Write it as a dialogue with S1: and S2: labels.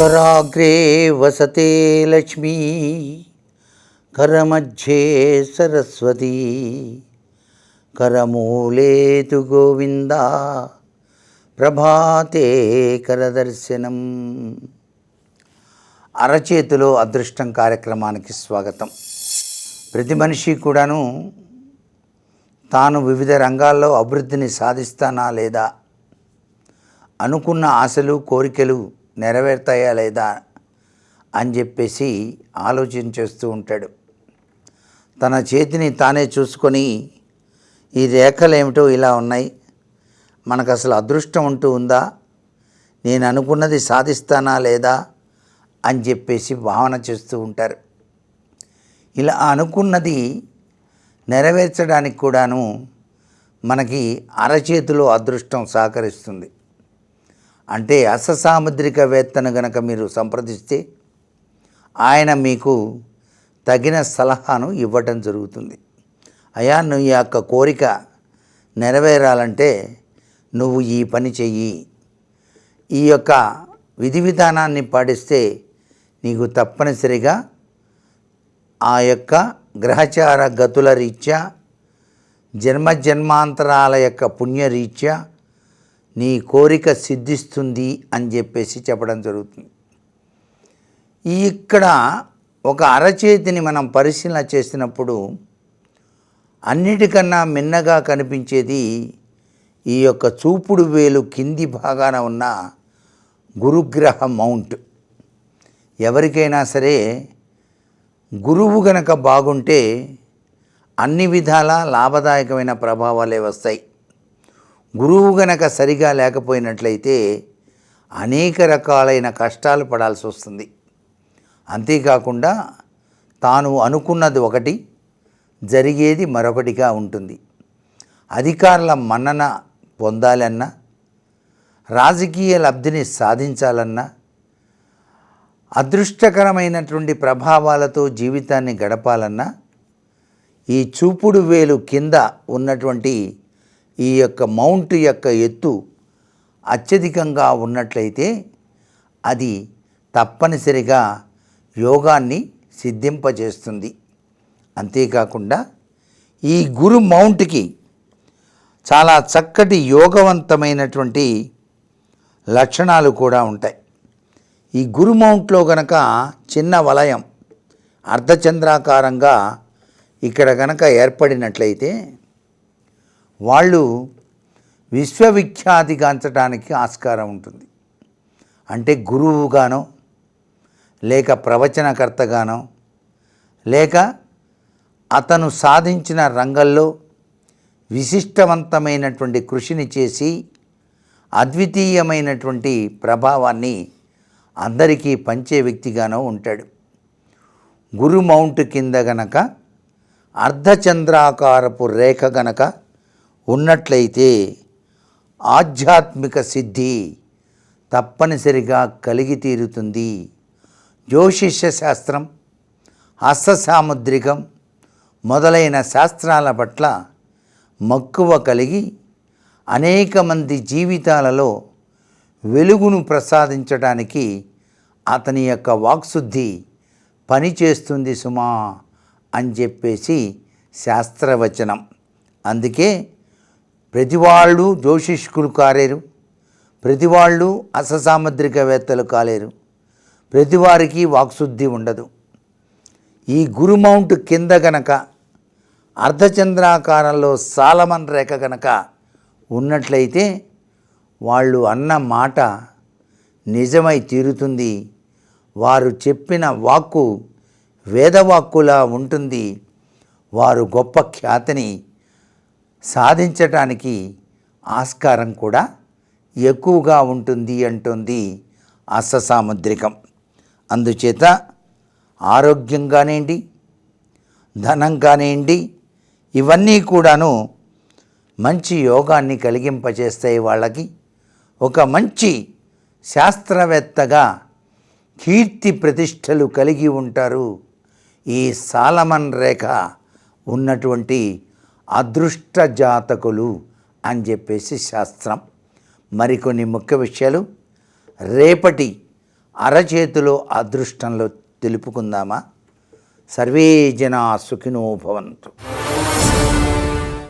S1: कराग्रे वसते लक्ष्मी करमध्ये सरस्वती करमूले तु गोविन्द ప్రభాతే కరదర్శనం అరచేతిలో అదృష్టం కార్యక్రమానికి స్వాగతం ప్రతి మనిషి కూడాను తాను వివిధ రంగాల్లో అభివృద్ధిని సాధిస్తానా లేదా అనుకున్న ఆశలు కోరికలు నెరవేరుతాయా లేదా అని చెప్పేసి ఆలోచన చేస్తూ ఉంటాడు. తన చేతిని తానే చూసుకొని ఈ రేఖలు ఏమిటో ఇలా ఉన్నాయి. మనకు అసలు అదృష్టం ఉంటూ ఉందా? నేను అనుకున్నది సాధిస్తానా లేదా? అని చెప్పేసి భావన చేస్తూ ఉంటారు. ఇలా అనుకున్నది నెరవేర్చడానికి కూడాను మనకి అరచేతిలో అదృష్టం సహకరిస్తుంది. అంటే అససాముద్రికవేత్తను గనక మీరు సంప్రదిస్తే ఆయన మీకు తగిన సలహాను ఇవ్వటం జరుగుతుంది. అయా నువ్వు ఈ యొక్క కోరిక నెరవేరాలంటే నువ్వు ఈ పని చెయ్యి. ఈ యొక్క విధి విధానాన్ని పాటిస్తే నీకు తప్పనిసరిగా ఆ యొక్క గ్రహచార గతుల రీత్యా జన్మ జన్మాంతరాల యొక్క పుణ్యరీత్యా నీ కోరిక సిద్ధిస్తుంది అని చెప్పేసి చెప్పడం జరుగుతుంది. ఈ ఇక్కడ ఒక అరచేతిని మనం పరిశీలన చేసినప్పుడు అన్నిటికన్నా మిన్నగా కనిపించేది ఈ యొక్క చూపుడు వేలు కింది భాగాన ఉన్న గురుగ్రహ మౌంట్. ఎవరికైనా సరే గురువు గనక బాగుంటే అన్ని విధాల లాభదాయకమైన ప్రభావాలే వస్తాయి. గురువు గనక సరిగా లేకపోయినట్లయితే అనేక రకాలైన కష్టాలు పడాల్సి వస్తుంది. అంతేకాకుండా తాను అనుకున్నది ఒకటి జరిగేది మరొకటిగా ఉంటుంది. అధికారుల మన్నన పొందాలన్నా రాజకీయ లబ్ధిని సాధించాలన్నా అదృష్టకరమైనటువంటి ప్రభావాలతో జీవితాన్ని గడపాలన్నా ఈ చూపుడు వేలు కింద ఉన్నటువంటి ఈ యొక్క మౌంట్ యొక్క ఎత్తు అత్యధికంగా ఉన్నట్లయితే అది తప్పనిసరిగా యోగాన్ని సిద్ధింపజేస్తుంది. అంతేకాకుండా ఈ గురు మౌంట్కి చాలా చక్కటి యోగవంతమైనటువంటి లక్షణాలు కూడా ఉంటాయి. ఈ గురు మౌంట్లో గనక చిన్న వలయం అర్ధచంద్రాకారంగా ఇక్కడ గనక ఏర్పడినట్లయితే వాళ్ళు విశ్వవిఖ్యాతిగాంచడానికి ఆస్కారం ఉంటుంది. అంటే గురువుగానో లేక ప్రవచనకర్తగానో లేక అతను సాధించిన రంగంలో విశిష్టవంతమైనటువంటి కృషిని చేసి అద్వితీయమైనటువంటి ప్రభావాన్ని అందరికీ పంచే వ్యక్తిగానో ఉంటాడు. గురు మౌంట్ కింద గనక అర్ధచంద్రాకారపు రేఖ గనక ఉన్నట్లయితే ఆధ్యాత్మిక సిద్ధి తప్పనిసరిగా కలిగి తీరుతుంది. జ్యోతిష్య శాస్త్రం హస్తసాముద్రికం మొదలైన శాస్త్రాల పట్ల మక్కువ కలిగి అనేక మంది జీవితాలలో వెలుగును ప్రసాదించడానికి అతని యొక్క వాక్శుద్ధి పనిచేస్తుంది సుమా అని చెప్పేసి శాస్త్రవచనం. అందుకే ప్రతివాళ్ళు జ్యోతిష్కులు కాలేరు. ప్రతివాళ్ళు అససాముద్రికవేత్తలు కాలేరు. ప్రతివారికి వాక్శుద్ధి ఉండదు. ఈ గురుమౌంట్ కింద గనక అర్ధచంద్రాకారంలో సాలమన్ రేఖ గనక ఉన్నట్లయితే వాళ్ళు అన్న మాట నిజమై తీరుతుంది. వారు చెప్పిన వాక్కు వేదవాక్కులా ఉంటుంది. వారు గొప్ప ఖ్యాతిని సాధించటానికి ఆస్కారం కూడా ఎక్కువగా ఉంటుంది అంటుంది అస్ససాముద్రికం అందుచేత ఆరోగ్యం కానివ్వండి ధనం కానివ్వండి ఇవన్నీ కూడాను మంచి యోగాన్ని కలిగింపచేస్తాయి వాళ్ళకి. ఒక మంచి శాస్త్రవేత్తగా కీర్తి ప్రతిష్టలు కలిగి ఉంటారు ఈ సాలమన్ రేఖ ఉన్నటువంటి అదృష్ట జాతకులు అని చెప్పేసి శాస్త్రం. మరికొన్ని ముఖ్య విషయాలు. రేపటి అరచేతిలో అదృష్టంలో తెలుపుకుందామా? సర్వే జనా సుఖినో భవంతు.